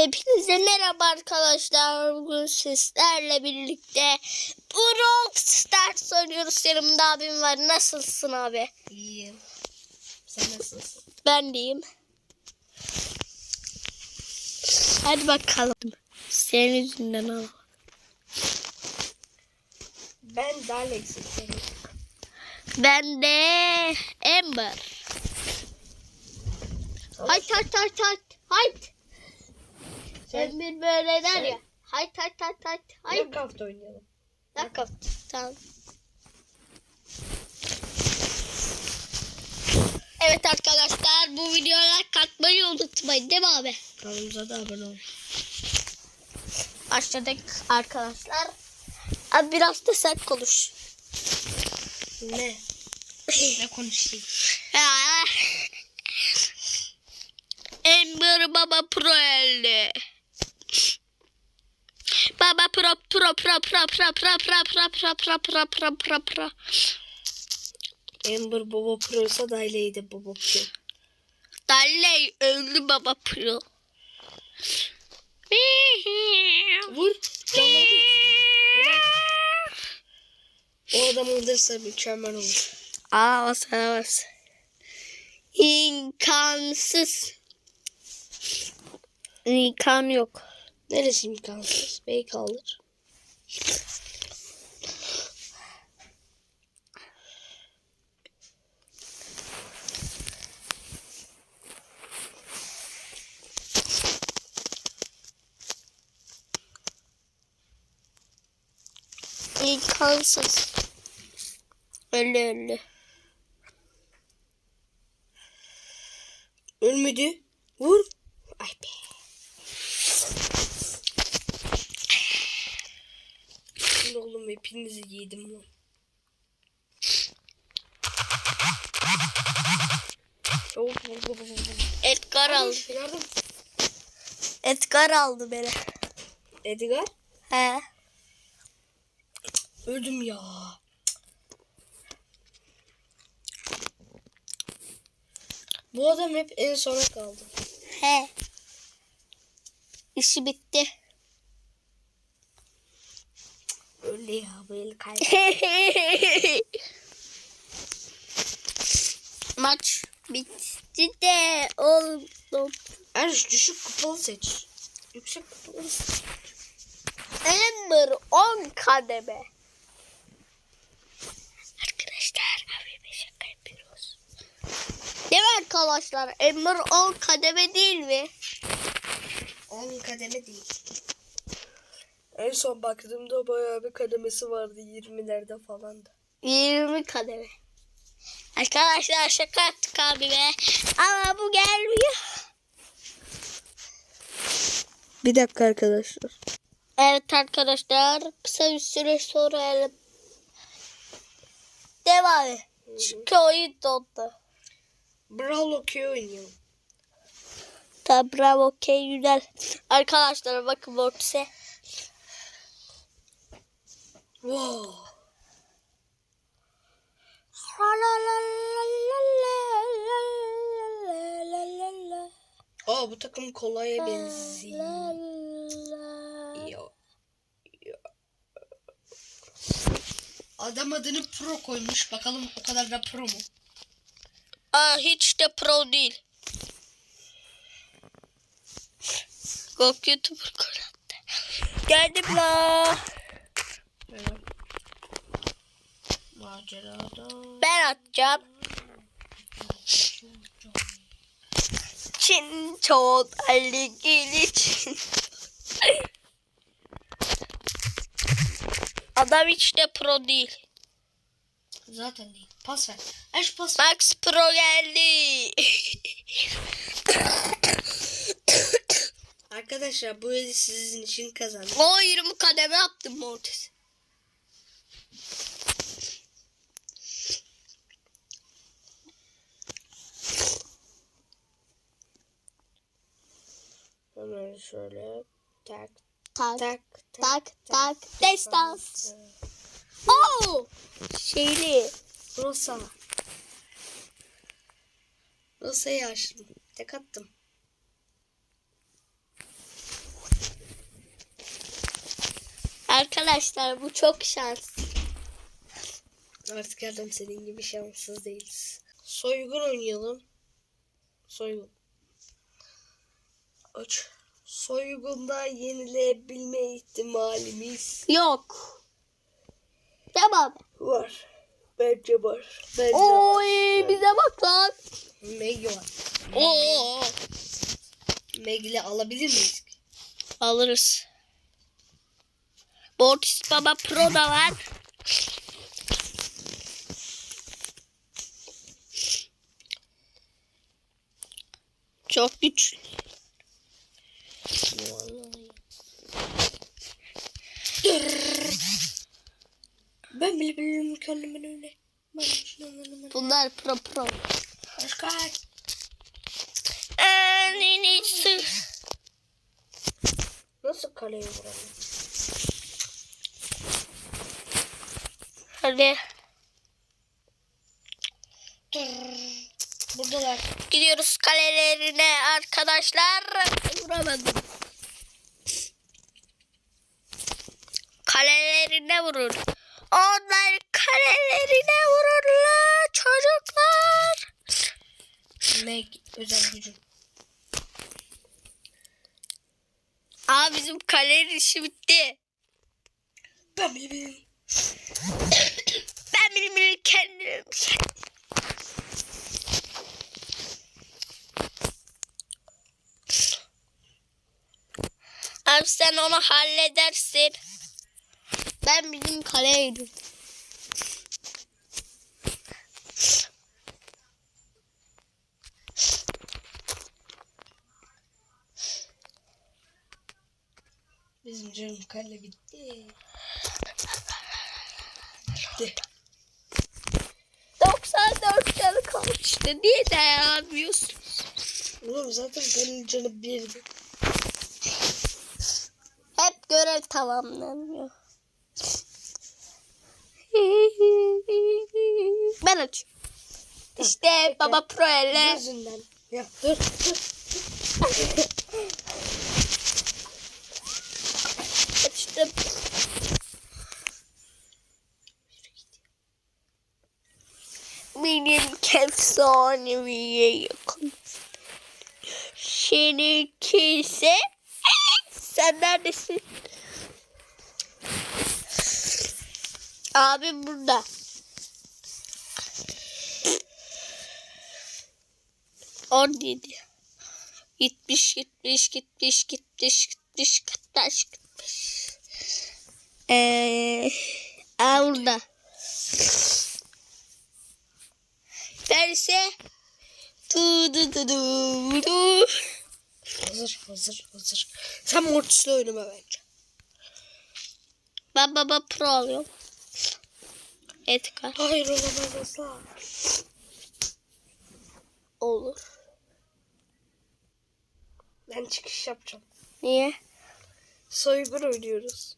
Hepinize merhaba arkadaşlar. Bugün sizlerle birlikte Brawl Stars oynuyoruz. Yanımda abim var. Nasılsın abi? İyiyim. Sen nasılsın? Ben deyim. Hadi bakalım. Senin yüzünden al. Ben senin. Ben de Amber. Hayt hayt hayt hayt hayt. Sen Amber böyle der ya. Hayt hayt hayt hayt hayt. Minecraft oynayalım. Dakika. Tamam. Evet arkadaşlar bu videoya katmayı unutmayın değil mi abi? Kanalımıza da abone ol. Başladık arkadaşlar. Abi biraz da sen konuş. Ne? ne konuşayım? Ember Baba Pro elde. Baba Pro Pro Pro Pro Pro Pro Pro Pro Pro Pro Pro Pro Ember Baba Pro'sa Daley'di Baba Pro. Dalley öldü Baba Pro. Vur. O adam öldürse mükemmel olur. Aa sana bas. İmkansız. İmkan yok. Neresi imkansız? Bey kaldır. İmkansız. Öyle öyle. Ölmedi. Vur. Ay be. Şimdi oğlum hepinizi yedim lan. Çabuk vur vur vur vur. Edgar aldı. Yardım. Edgar aldı beni. Edgar. He. Öldüm ya. Bu adam hep en sona kaldı. He. İşi bitti. Bu el kaydı. Maç bitti de oldu. Erş düşük kupalı seç. Yüksek kupalı seç. Ember 10 kademe. Arkadaşlar abi bir şaka yapıyoruz. Değil mi arkadaşlar? Ember 10 kademe değil mi? 10 kademe değil. En son baktığımda bayağı bir kademesi vardı 20'lerde falan da. 20 kademe. Arkadaşlar şaka yaptık abime. Ama bu gelmiyor. Bir dakika arkadaşlar. Evet arkadaşlar kısa bir süre sonra el- Devam et. Çünkü oyun dondu. Brawl Key oynayalım. Tamam bravo okey güzel. Arkadaşlar bakın Mortis'e. Wow. Aa bu takım kolaya benziyor. Adam adını pro koymuş. Bakalım o kadar da pro mu? Aa hiç de pro değil. Gokyutuber Kur'an'da. Geldim la. Macerada. Ben atacağım. Çin çoğun ilgili Çin. Adam hiç de pro değil. Zaten değil. Pas ver. Aç pas ver. Max Pro geldi. Arkadaşlar bu eli sizin için kazandım. o 20 kademe yaptım Mortis. Bunları şöyle tak tak tak tak tak, tak destans. Oo! Şeyli. Rosa. Rosa'yı açtım. Tek attım. Arkadaşlar bu çok şans. Artık adam senin gibi şanssız değiliz. Soygun oynayalım. Soygun. Aç. Soygunda yenilebilme ihtimalimiz Yok. Devam. var. Bence var. Bence Oy var. bize bak lan. Meg var. Oo. Meg'le alabilir miyiz? Alırız. Mortis Baba Pro da var. Çok güçlü. Ben bile bilirim kendimin öyle. Ben. Bunlar pro pro. En iyisi. Nasıl kaleye vuralım? Hadi Buradalar. gidiyoruz kalelerine arkadaşlar. Vuramadım. Kalelerine vurun. Onlar kalelerine vururlar çocuklar. Meg özel gücüm. Aa bizim kalenin işi bitti. Ben bilirim. Ben benim kendim. Abi sen onu halledersin. Ben bizim kaleye gidiyorum. Bizim canım kale bitti. Bitti. 94 canı kalmıştı. Niye dayanamıyorsun? Oğlum zaten benim canım birdi. Hep görev tamamlanıyor. Ben açıyorum. İşte baba pro elle. Gözünden. Ya dur dur. Açtım. Benim efsaneviye yakın. Seninki ise sen neredesin? Abim burada. On yedi. Gitmiş gitmiş gitmiş gitmiş gitmiş gitmiş gitmiş. Eee aa, burada. Derse du du du du du. Hazır hazır hazır. Sen Mortis'le oynama bence. Ben baba pro alıyorum. Edgar Hayır olamaz asla. olur. Ben çıkış yapacağım. Niye? Soygun oynuyoruz.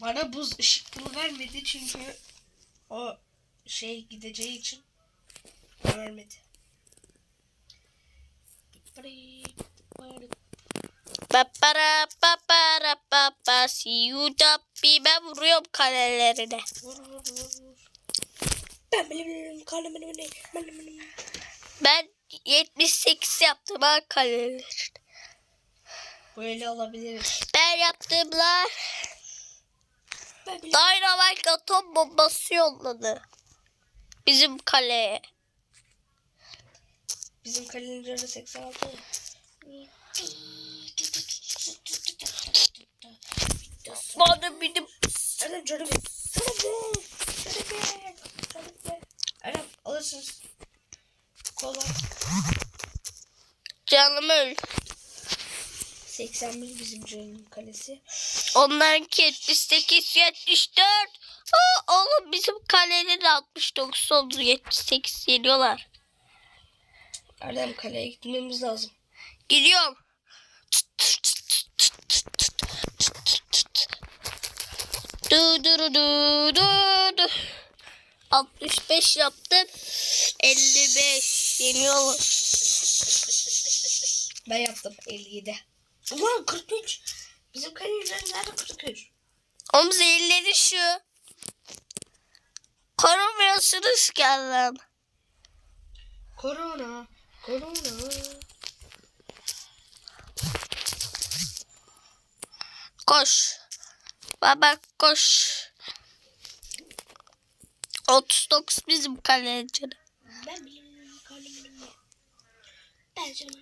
Bana buz ışıklı vermedi çünkü o şey gideceği için vermedi. Papara papara papa tappy. Ben vuruyorum kalelerine. Vur vur vur vur. Ben kalem benim benim benim. Ben 78 yaptım ha kaleleri. Böyle alabiliriz. Ben yaptığımlar Dynamite atom bombası yolladı. Bizim kaleye. bizim kalenin canı 86. Bana benim canım. Canım. Canım alırsınız. Kola. canım öl. 81 bizim canın kalesi. Onlarınki 78, 74. Aa, oğlum bizim kalenin 69 oldu. 78 yeniyorlar. Erdem kaleye gitmemiz lazım. Gidiyorum. Du du du du du du. 65 yaptım. 55 yeniyorlar. Ben yaptım 57. Ulan 43. Bizim kalenin nerede 43? Oğlum zehirleri şu. Korumuyorsunuz ki Allah'ım. Korona. Korona. Koş. Baba koş. 39 bizim kalecinin. Ben bilmiyorum kalemim. Ben canım.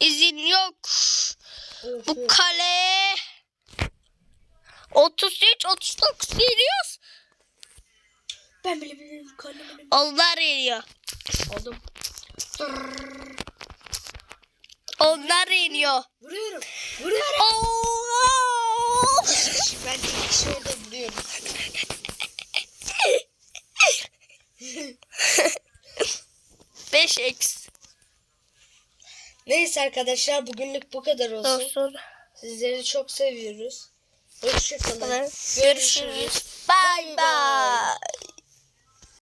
İzin yok. Of, Bu of. kale 33 39 geliyoruz. Ben bile bilmiyorum kalemim. Onlar iniyor. Aldım. Onlar iniyor. Vuruyorum. Vuruyorum. Oo! Ben iki kişi orada vuruyorum. Beş x. Neyse arkadaşlar bugünlük bu kadar olsun. Olsun. Sizleri çok seviyoruz. Hoşçakalın. Görüşürüz. Bye bye.